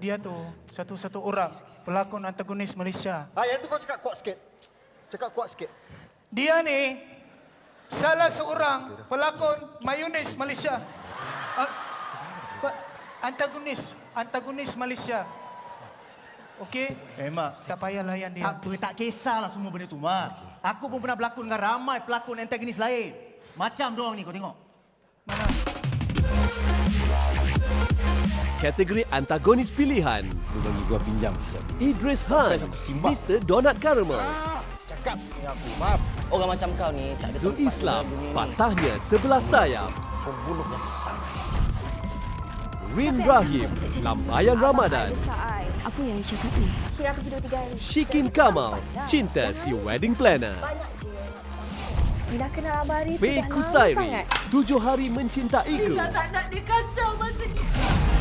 Dia tu satu-satu orang pelakon antagonis Malaysia. Ah, yang tu kau cakap kuat sikit. Cakap kuat sikit. Dia ni salah seorang pelakon mayonis Malaysia. Uh, antagonis, antagonis Malaysia. Okey? Eh, Mak. Tak payah layan dia. Tak, tak kisahlah semua benda tu, Mak. Aku pun pernah berlakon dengan ramai pelakon antagonis lain. Macam doang ni, kau tengok. Mana? Kategori antagonis pilihan. Lu bagi gua pinjam sekejap. Idris Han, Mr. Donut Caramel. Cakap dengan aku, maaf. Orang macam kau ni tak ada Zul tempat Islam, patahnya sebelah sayap. Pembunuh yang sangat. Rin Rahim, Lambayan Ramadan. Apa yang cakap ni? Kira aku tidur tiga hari. Shikin Kamal, Cinta Si Wedding Planner. Bila kenal Abang Arif Faye Kusairi, sangat. Tujuh Hari Mencintaiku. tak nak dia kacau masa ni.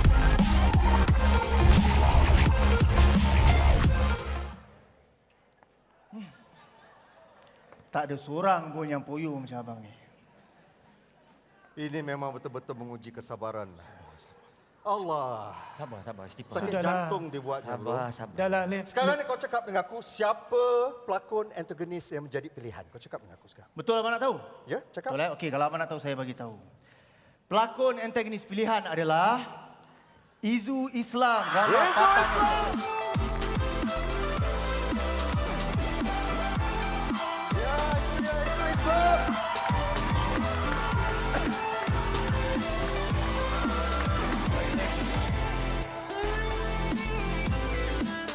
Tak ada seorang pun yang poyo macam abang ni. Ini memang betul-betul menguji kesabaran. Allah. Sabar, sabar, Istighfar. Sakit Sudahlah. jantung dia bro. Sabar, sabar. Dah lah, Alif. Sekarang ni kau cakap dengan aku, siapa pelakon antagonis yang menjadi pilihan? Kau cakap dengan aku sekarang. Betul abang nak tahu? Ya, cakap. Betul eh? Okey, kalau abang nak tahu, saya bagi tahu. Pelakon antagonis pilihan adalah Izu Islam. Izu Patah- Islam! Ya, itu dia, itu Islam.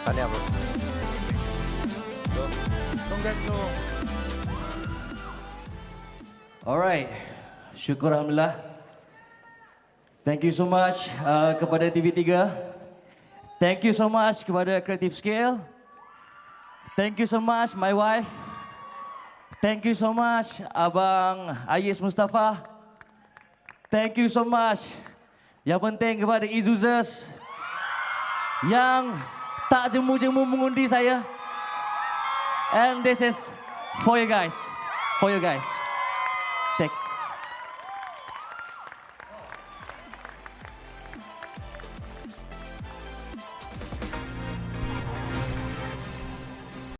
Tahniah, bro. Congrats, bro. Alright, syukur Alhamdulillah. Thank you so much uh, kepada TV3. Thank you so much kepada Creative Scale. Thank you so much my wife. Thank you so much Abang Ayis Mustafa. Thank you so much. Yang penting kepada Izuzers yang tak jemu-jemu mengundi saya. And this is for you guys. For you guys.